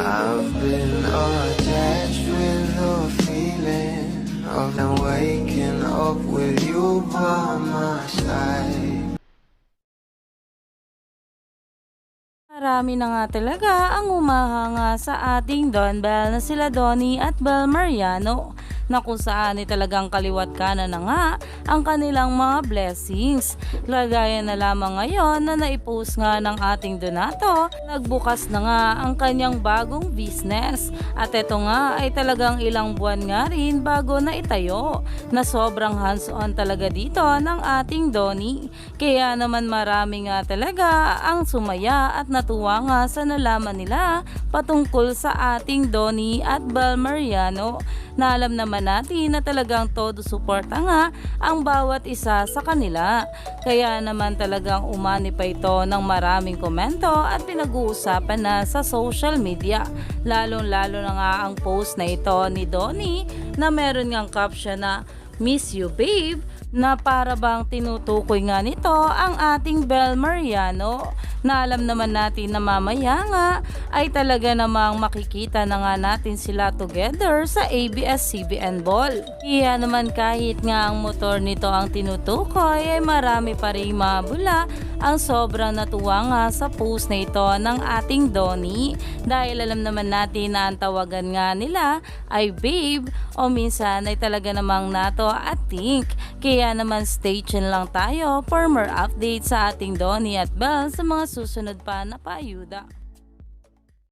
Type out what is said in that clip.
I've been attached with the feeling of them waking up with you by my side. Marami na nga talaga ang umahanga sa ating Don Bell na sila Donnie at Bel Mariano na kung saan ay talagang kaliwat kanan na nga ang kanilang mga blessings. Lagaya na lamang ngayon na naipost nga ng ating Donato, nagbukas na nga ang kanyang bagong business. At ito nga ay talagang ilang buwan nga rin bago na itayo na sobrang hands-on talaga dito ng ating Donnie. Kaya naman marami nga talaga ang sumaya at natuwa nga sa nalaman nila patungkol sa ating Donnie at Bel Mariano na alam naman natin na talagang todo suporta nga ang bawat isa sa kanila. Kaya naman talagang umani pa ito ng maraming komento at pinag-uusapan na sa social media. Lalong-lalo na nga ang post na ito ni Donnie na meron ngang caption na Miss you babe na para bang tinutukoy nga nito ang ating Bel Mariano na alam naman natin na mamaya nga ay talaga namang makikita na nga natin sila together sa ABS-CBN Ball. Kaya naman kahit nga ang motor nito ang tinutukoy ay marami pa rin mabula ang sobrang natuwa nga sa post na ito ng ating Donnie dahil alam naman natin na ang tawagan nga nila ay babe o minsan ay talaga namang nato at think. Kaya naman stay tuned lang tayo for more updates sa ating Donnie at Belle sa mga susunod pa na paayuda.